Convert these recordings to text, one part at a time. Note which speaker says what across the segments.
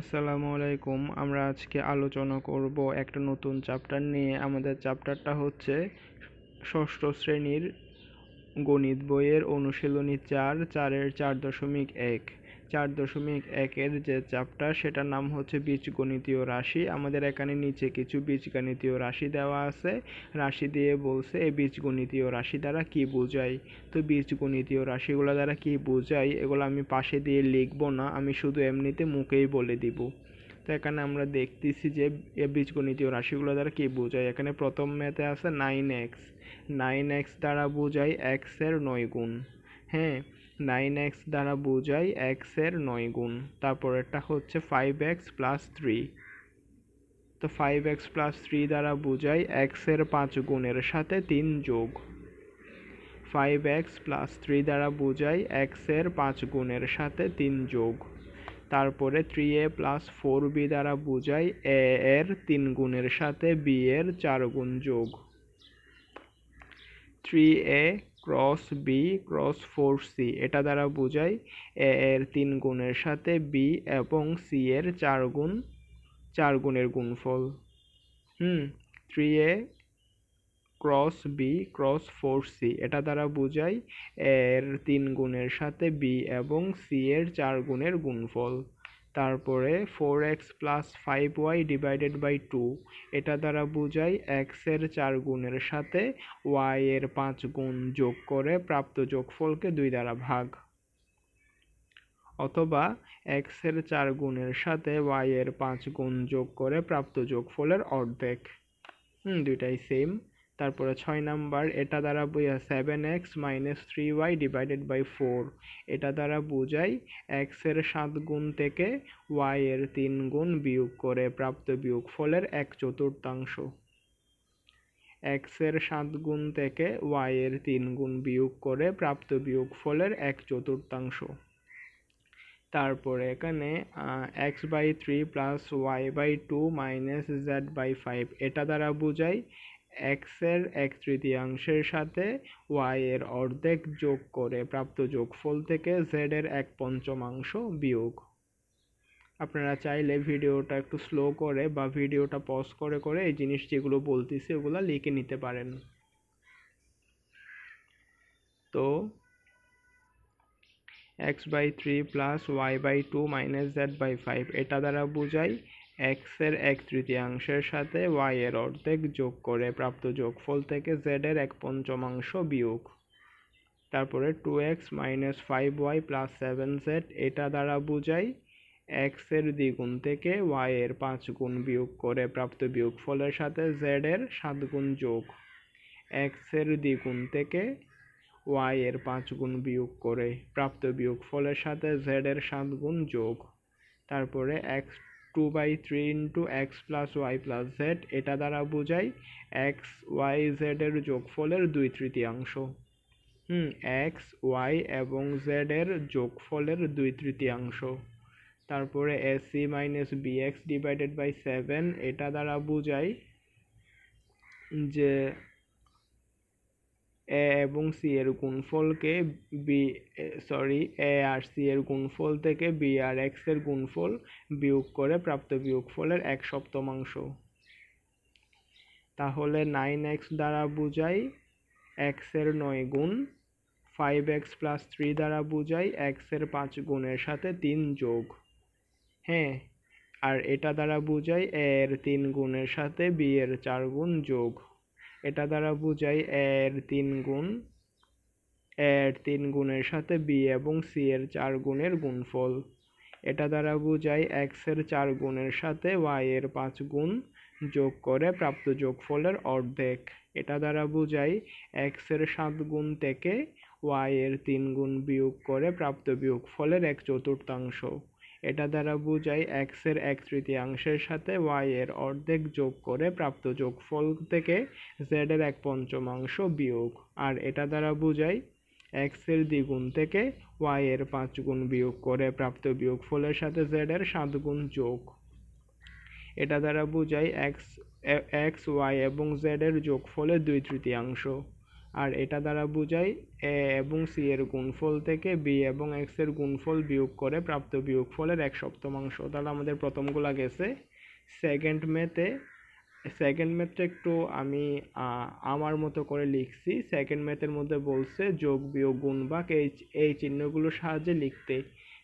Speaker 1: আসসালামু আলাইকুম। আমরা আজকে আলোচনা করব একটা নতুন চ্যাপ্টার নিয়ে। আমাদের চ্যাপ্টারটা হচ্ছে ষষ্ঠ শ্রেণির গণিত বইয়ের অনুশীলনী চার, চারের চার দশমিক এক। চার দশমিক একের যে চাপটা, সেটার নাম হচ্ছে বীজগণিতীয় রাশি। আমাদের এখানে নিচে কিছু বীজগণিতীয় রাশি দেওয়া আছে। রাশি দিয়ে বলছে এই বীজগণিতীয় রাশি দ্বারা কি বোঝায়? তো বীজগণিতীয় রাশিগুলো দ্বারা কি বোঝায়? এগুলো আমি পাশে দিয়ে লিখব না, আমি শুধু এমনিতে মুখেই বলে দিব। তো এখানে আমরা দেখতেছি যে এ বীজগণিতীয় রাশিগুলো দ্বারা কি বোঝায়? এখানে প্রথম ম্যাথে আছে নাইন এক্স। নাইন এক্স দ্বারা বোঝায় এক্সের নয় গুণ। হ্যাঁ নাইন এক্স দ্বারা বোঝাই এক্সের নয় গুণ। তারপরেরটা হচ্ছে ফাইভ এক্স প্লাস থ্রি তো ফাইভ এক্স প্লাস থ্রি দ্বারা বোঝাই এক্সের পাঁচ গুণের সাথে তিন যোগ। ফাইভ এক্স প্লাস থ্রি দ্বারা বোঝাই এক্সের পাঁচ গুণের সাথে তিন যোগ। তারপরে three a plus four b দ্বারা বোঝাই এ এর তিন গুণের সাথে বি এর চার গুণ যোগ। Three a cross b cross four c এটা দ্বারা বোঝাই এ এর তিন গুণের সাথে বি এবং সি এর চার গুণ, চার গুণের গুণফল। হুম three a cross b cross four c এটা দ্বারা বোঝাই এর তিন গুণের সাথে বি এবং সি এর চার গুণের গুণফল। তারপরে four x plus five y divided by two এটা দ্বারা বোঝাই এক্সের চার গুণের সাথে ওয়াই এর পাঁচ গুণ যোগ করে প্রাপ্ত যোগফলকে দুই দ্বারা ভাগ। অথবা এক্সের চার গুণের সাথে ওয়াই এর পাঁচ গুণ যোগ করে প্রাপ্ত যোগফলের অর্ধেক। হুম, দুইটাই সেম তারপরে ছয় নাম্বার, এটা দ্বারা বোঝা seven x minus three y divided by four এটা দ্বারা বোঝাই এক্সের সাত গুণ থেকে ওয়াই এর তিন গুণ বিয়োগ করে প্রাপ্ত বিয়োগ ফলের এক চতুর্থাংশ। এক্সের সাত গুণ থেকে ওয়াই এর তিন গুণ বিয়োগ করে প্রাপ্ত বিয়োগ ফলের এক চতুর্থাংশ। তারপরে এখানে x by three plus y by two minus z by five এটা দ্বারা বোঝাই এক্সের এক তৃতীয়াংশের সাথে ওয়াই এর অর্ধেক যোগ করে প্রাপ্ত যোগফল থেকে জেড এর এক পঞ্চমাংশ বিয়োগ। আপনারা চাইলে ভিডিওটা একটু স্লো করে বা ভিডিওটা পজ করে করে এই জিনিস যেগুলো বলতেছি ওগুলো লিখে নিতে পারেন। তো x by three plus y by two minus z by five এটা দ্বারা বোঝাই এক্সের এক তৃতীয়াংশের সাথে ওয়াই এর অর্ধেক যোগ করে প্রাপ্ত যোগফল থেকে জেড এর এক পঞ্চমাংশ বিয়োগ। তারপরে two x minus five y plus seven z এটা দ্বারা বোঝাই এক্সের দ্বিগুণ থেকে ওয়াই এর পাঁচ গুণ বিয়োগ করে প্রাপ্ত বিয়োগফলের সাথে জেড এর সাত গুণ যোগ। এক্সের দ্বিগুণ থেকে ওয়াই এর পাঁচ গুণ বিয়োগ করে প্রাপ্ত বিয়োগফলের সাথে জেড এর সাত গুণ যোগ। তারপরে x two by three into x plus y plus z এটা দ্বারা বোঝাই এক্স ওয়াই জেডের যোগফলের দুই তৃতীয়াংশ। হুম এক্স ওয়াই এবং জেডের যোগফলের দুই তৃতীয়াংশ। তারপরে a c minus b x divided by seven এটা দ্বারা বোঝাই যে এ এবং সি এর গুণফলকে বি সরি এ আর সি এর গুণফল থেকে বি আর এক্সের গুণফল বিয়োগ করে প্রাপ্ত বিয়োগফলের এক সপ্তমাংশ। তাহলে নাইন এক্স দ্বারা বোঝাই এক্সের নয় গুণ, ফাইভ এক্স প্লাস থ্রি দ্বারা বোঝাই এক্সের পাঁচ গুণের সাথে তিন যোগ। হ্যাঁ আর এটা দ্বারা বোঝাই এর তিন গুণের সাথে বি এর চার গুণ যোগ। এটা দ্বারা বোঝাই এর তিন গুণ, এর তিন গুণের সাথে বি এবং সি এর চার গুণের গুণফল। এটা দ্বারা বোঝাই এক্সের চার গুণের সাথে ওয়াই এর পাঁচ গুণ যোগ করে প্রাপ্ত যোগফলের অর্ধেক। এটা দ্বারা বোঝাই এক্সের সাত গুণ থেকে ওয়াই এর তিন গুণ বিয়োগ করে প্রাপ্ত বিয়োগফলের এক চতুর্থাংশ। এটা দ্বারা বোঝাই এক্সের এক তৃতীয়াংশের সাথে ওয়াই এর অর্ধেক যোগ করে প্রাপ্ত যোগফল থেকে জেড এর এক পঞ্চমাংশ বিয়োগ। আর এটা দ্বারা বোঝাই এক্সের দ্বিগুণ থেকে ওয়াই এর পাঁচ গুণ বিয়োগ করে প্রাপ্ত বিয়োগফলের সাথে জেড এর সাত গুণ যোগ। এটা দ্বারা বোঝাই এক্স এক্স ওয়াই এবং জেড এর যোগফলের দুই তৃতীয়াংশ। আর এটা দ্বারা বোঝাই এ এবং সি এর গুণফল থেকে বি এবং এক্সের গুণফল বিয়োগ করে প্রাপ্ত বিয়োগফলের এক সপ্তমাংশ। তাহলে আমাদের প্রথমগুলা গেছে। সেকেন্ড মেতে সেকেন্ড ম্যাথটা একটু আমি আমার মতো করে লিখছি। সেকেন্ড ম্যাথের মধ্যে বলছে যোগ, বিয়োগ, গুণ ভাগ এই এই চিহ্নগুলোর সাহায্যে লিখতে।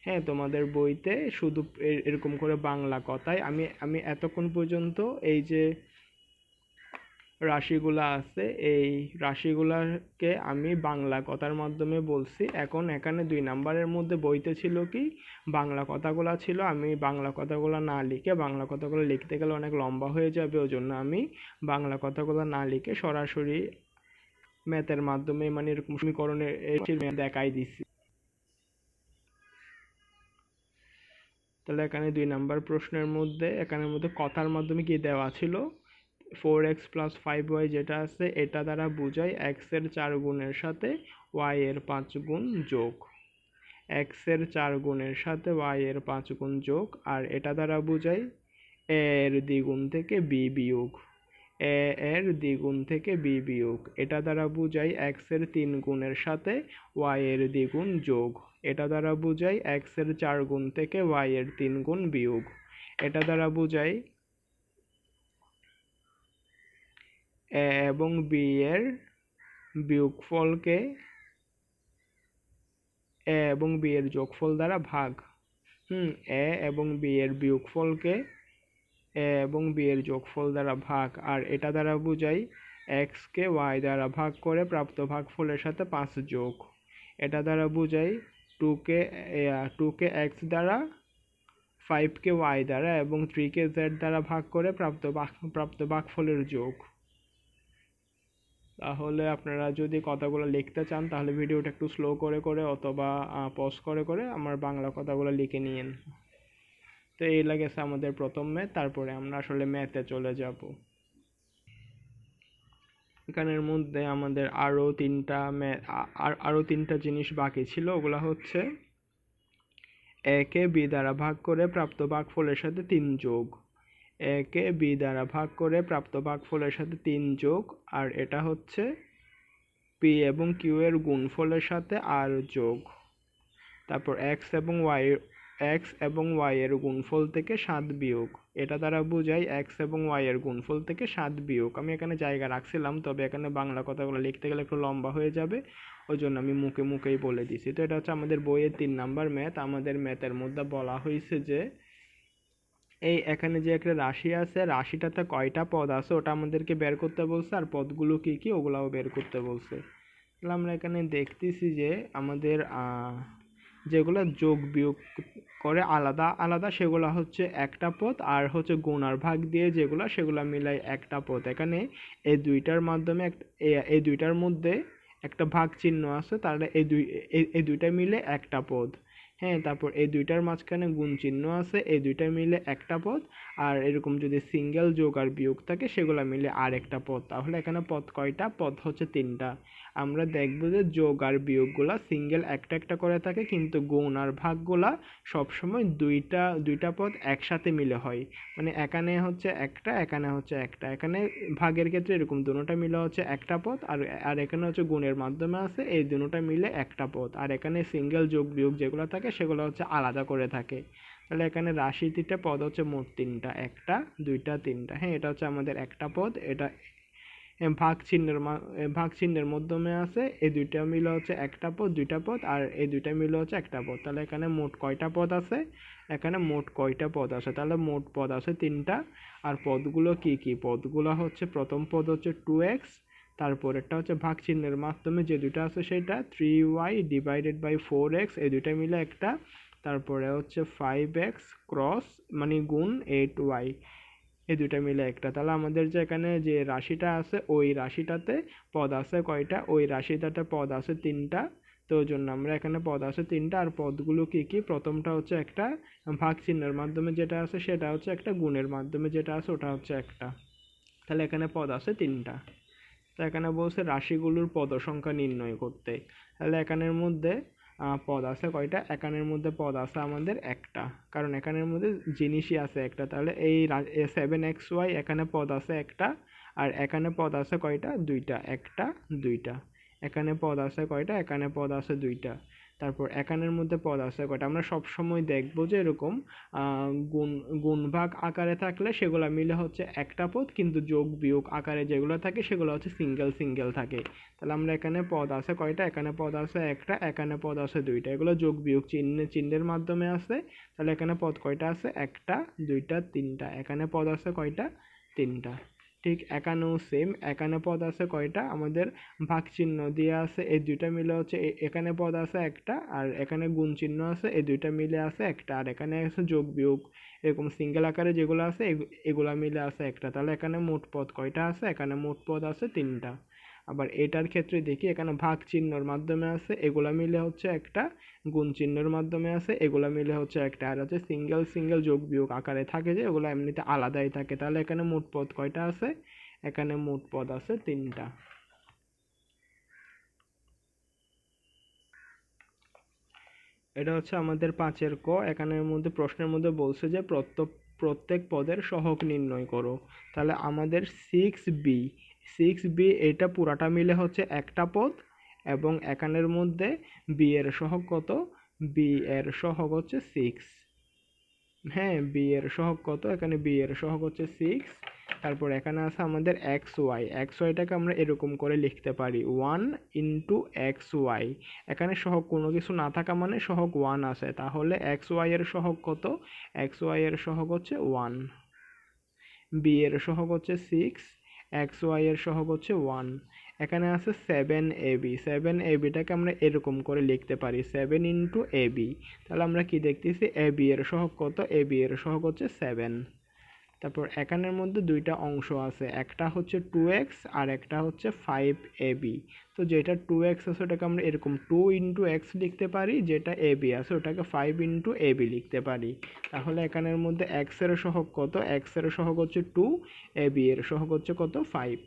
Speaker 1: হ্যাঁ তোমাদের বইতে শুধু এরকম করে বাংলা কথায় আমি আমি এতক্ষণ পর্যন্ত এই যে রাশিগুলা আছে, এই রাশিগুলাকে আমি বাংলা কথার মাধ্যমে বলছি। এখন এখানে দুই নাম্বারের মধ্যে বইতে ছিল কি? বাংলা কথাগুলা ছিল, আমি বাংলা কথাগুলো না লিখে বাংলা কথাগুলো লিখতে গেলে অনেক লম্বা হয়ে যাবে ওই জন্য আমি বাংলা কথাগুলো না লিখে সরাসরি ম্যাথের মাধ্যমে মানে এরকম সমীকরণের দেখাই দিছি। তাহলে এখানে দুই নাম্বার প্রশ্নের মধ্যে, এখানের মধ্যে কথার মাধ্যমে কি দেওয়া ছিল? Four x plus five y যেটা আছে, এটা দ্বারা বোঝায় এক্সের চার গুণের সাথে ওয়াই এর পাঁচ গুণ যোগ। এক্সের চার গুণের সাথে ওয়াই এর পাঁচ গুণ যোগ, আর এটা দ্বারা বোঝায় এ এর দ্বিগুণ থেকে বি বিয়োগ। এ এর দ্বিগুণ থেকে বি বিয়োগ, এটা দ্বারা বোঝায় এক্সের তিন গুণের সাথে ওয়াই এর দ্বিগুণ যোগ। এটা দ্বারা বোঝায় এক্সের চার গুণ থেকে ওয়াই এর তিন গুণ বিয়োগ। এটা দ্বারা বোঝায় এ এবং বি এর বিয়োগফলকে এ এবং বি এর যোগফল দ্বারা ভাগ। হুম এ এবং বি এর বিয়োগফলকে এ এবং বি এর যোগফল দ্বারা ভাগ। আর এটা দ্বারা বোঝাই এক্সকে ওয়াই দ্বারা ভাগ করে প্রাপ্ত ভাগফলের সাথে পাঁচ যোগ। এটা দ্বারা বোঝাই টুকে টুকে এক্স দ্বারা ফাইভকে ওয়াই দ্বারা এবং থ্রিকে জেড দ্বারা ভাগ করে প্রাপ্ত প্রাপ্ত ভাগফলের যোগ। তাহলে আপনারা যদি কথাগুলো লিখতে চান, তাহলে ভিডিওটা একটু স্লো করে করে অথবা পজ করে করে আমার বাংলা কথাগুলো লিখে নিয়েন। তো এই লাগেছে আমাদের প্রথম ম্যাথ তারপরে আমরা আসলে ম্যাথে চলে যাব। এখানের মধ্যে আমাদের আরও তিনটা আর আরও তিনটা জিনিস বাকি ছিল, ওগুলো হচ্ছে, একে বি দ্বারা ভাগ করে প্রাপ্ত ভাগফলের সাথে তিন যোগ। একে বি দ্বারা ভাগ করে প্রাপ্ত ভাগফলের সাথে তিন যোগ, আর এটা হচ্ছে পি এবং কিউ এর গুণফলের সাথে আর যোগ। তারপর এক্স এবং ওয়াই এক্স এবং ওয়াই এর গুণফল থেকে সাত বিয়োগ। এটা দ্বারা বোঝাই এক্স এবং ওয়াই এর গুণফল থেকে সাত বিয়োগ। আমি এখানে জায়গা রাখছিলাম, তবে এখানে বাংলা কথাগুলো লিখতে গেলে একটু লম্বা হয়ে যাবে ওই জন্য আমি মুখে মুখেই বলে দিছি। তো এটা হচ্ছে আমাদের বইয়ের তিন নাম্বার ম্যাথ। আমাদের ম্যাথের মধ্যে বলা হয়েছে যে এই এখানে যে একটা রাশি আছে, রাশিটাতে কয়টা পদ আছে ওটা আমাদেরকে বের করতে বলছে, আর পদগুলো কি কি ওগুলাও বের করতে বলছে। তাহলে আমরা এখানে দেখতেছি যে আমাদের যেগুলো যোগ বিয়োগ করে আলাদা আলাদা সেগুলো হচ্ছে একটা পদ, আর হচ্ছে গুণার ভাগ দিয়ে যেগুলো সেগুলো মিলাই একটা পদ। এখানে এই দুইটার মাধ্যমে এই দুইটার মধ্যে একটা ভাগ চিহ্ন আছে, তাহলে এই দুই এই দুইটা মিলে একটা পদ। হ্যাঁ তারপর এই দুইটার মাঝখানে গুণ চিহ্ন আছে এই দুইটা মিলে একটা পদ আর এরকম যদি সিঙ্গেল যোগ আর বিয়োগ থাকে, সেগুলো মিলে আর একটা পদ। তাহলে এখানে পদ কয়টা? পদ হচ্ছে তিনটা। আমরা দেখব যে যোগ আর বিয়োগগুলা সিঙ্গেল একটা একটা করে থাকে, কিন্তু গুণ আর ভাগগুলা সবসময় দুইটা দুইটা পদ একসাথে মিলে হয়। মানে এখানে হচ্ছে একটা, এখানে হচ্ছে একটা। এখানে ভাগের ক্ষেত্রে এরকম দুটোটা মিলে হচ্ছে একটা পদ, আর আর এখানে হচ্ছে গুণের মাধ্যমে আছে, এই দুটোটা মিলে একটা পদ। আর এখানে সিঙ্গেল যোগ বিয়োগ যেগুলো থাকে, সেগুলো হচ্ছে আলাদা করে থাকে। তাহলে এখানে রাশি তিনটা, পদ হচ্ছে মোট তিনটা। একটা, দুইটা, তিনটা। হ্যাঁ এটা হচ্ছে আমাদের একটা পদ। এটা ভাগ চিহ্নের মা ভাগ চিহ্নের মাধ্যমে আছে। এই দুইটা মিলে হচ্ছে একটা পদ, দুইটা পদ, আর এই দুইটা মিলে হচ্ছে একটা পদ। তাহলে এখানে মোট কয়টা পদ আছে? এখানে মোট কয়টা পদ আছে? তাহলে মোট পদ আছে তিনটা। আর পদগুলো কি কি? পদগুলো হচ্ছে প্রথম পদ হচ্ছে টু এক্স তারপরেরটা হচ্ছে ভাগ চিহ্নের মাধ্যমে যে দুইটা আছে সেটা three y divided by four x এই দুইটা মিলে একটা। তারপরে হচ্ছে ফাইভ এক্স ক্রস মানে গুণ এইট ওয়াই এই দুইটা মিলে একটা। তাহলে আমাদের যে এখানে যে রাশিটা আছে, ওই রাশিটাতে পদ আছে কয়টা? ওই রাশিটাতে পদ আছে তিনটা। তো ওই জন্য আমরা এখানে পদ আছে তিনটা, আর পদগুলো কি কি? প্রথমটা হচ্ছে একটা ভাগ চিহ্নের মাধ্যমে যেটা আছে, সেটা হচ্ছে একটা গুণের মাধ্যমে যেটা আছে, ওটা হচ্ছে একটা। তাহলে এখানে পদ আছে তিনটা। তো এখানে বলছে রাশিগুলোর পদ সংখ্যা নির্ণয় করতে। তাহলে এখানের মধ্যে পদ আছে কয়টা? একানের মধ্যে পদ আছে আমাদের একটা। কারণ একানের মধ্যে জিনিসই আছে একটা। তাহলে এই সেভেন এক্স ওয়াই এখানে পদ আছে একটা, আর এখানে পদ আছে কয়টা? দুইটা। একটা, দুইটা। এখানে পদ আছে কয়টা? এখানে পদ আছে দুইটা। তারপর এখানের মধ্যে পদ আছে কয়টা আমরা সব সময় দেখব যে এরকম গুণ, গুণভাগ আকারে থাকলে সেগুলো মিলে হচ্ছে একটা পদ, কিন্তু যোগ, বিয়োগ আকারে যেগুলো থাকে সেগুলো হচ্ছে সিঙ্গেল সিঙ্গেল থাকে। তাহলে আমরা এখানে পদ আছে কয়টা? এখানে পদ আছে একটা, এখানে পদ আছে দুইটা। এগুলো যোগ, বিয়োগ চিহ্ন, চিহ্নের মাধ্যমে আছে। তাহলে এখানে পদ কয়টা আছে? একটা, দুইটা, তিনটা। এখানে পদ আছে কয়টা? তিনটা। ঠিক একান্ন সেম এখানে পদ আছে কয়টা? আমাদের ভাগ চিহ্ন দিয়ে আছে, এই দুইটা মিলে হচ্ছে এখানে পদ আছে একটা, আর এখানে গুণ চিহ্ন আছে, এই দুইটা মিলে আছে একটা, আর এখানে আছে যোগ বিয়োগ। এরকম সিঙ্গেল আকারে যেগুলো আছে, এগু- এগুলা মিলে আছে একটা। তাহলে এখানে মোট পদ কয়টা আছে? এখানে মোট পদ আছে তিনটা। আবার এটার ক্ষেত্রে দেখি এখানে ভাগ চিহ্নর মাধ্যমে আছে, এগুলা মিলে হচ্ছে একটা গুণ চিহ্নের মাধ্যমে আছে, এগুলা মিলে হচ্ছে একটা। আর হচ্ছে সিঙ্গেল সিঙ্গেল যোগ বিয়োগ আকারে থাকে যে ওগুলো এমনিতে আলাদাই থাকে। তাহলে এখানে মোট পদ কয়টা আছে? এখানে মোট পদ আছে তিনটা। এটা হচ্ছে আমাদের পাঁচের ক। এখানের মধ্যে, প্রশ্নের মধ্যে বলছে যে, প্রত্যেক প্রত্যেক পদের সহগ নির্ণয় করো। তাহলে আমাদের সিক্স বি সিক্স বি এটা পুরাটা মিলে হচ্ছে একটা পদ এবং এখানের মধ্যে বি এর সহগ কত? বি এর সহগ হচ্ছে সিক্স হ্যাঁ বি এর সহগ কত? এখানে বি এর সহগ হচ্ছে সিক্স তারপর এখানে আছে আমাদের এক্স ওয়াই এক্স ওয়াইটাকে আমরা এরকম করে লিখতে পারি। ওয়ান ইন্টু এক্স ওয়াই এখানে সহগ কোনো কিছু না থাকা মানে সহগ ওয়ান আছে। তাহলে এক্স ওয়াই এর সহগ কত? এক্স ওয়াই এর সহগ হচ্ছে ওয়ান বি এর সহগ হচ্ছে সিক্স এক্স ওয়াই এর সহগ হচ্ছে ওয়ান। এখানে আছে seven a b. Seven a বিটাকে আমরা এরকম করে লিখতে পারি, সেভেন ইন্টু এ বি। তাহলে আমরা কি দেখতেছি, এ বি এর সহগ কত? এ বি এর সহগ হচ্ছে সেভেন। তারপর একানের মধ্যে দুইটা অংশ আছে, একটা হচ্ছে টু এক্স আর একটা হচ্ছে ফাইভ এ বি তো যেটা টু এক্স আছে ওটাকে আমরা এরকম টু ইন্টু এক্স লিখতে পারি, যেটা এ বি আছে ওটাকে ফাইভ ইন্টু এ বি লিখতে পারি। তাহলে একানের মধ্যে এক্সের সহগ কত? এক্সের সহগ হচ্ছে টু এ বি এর সহগ হচ্ছে কত? ফাইভ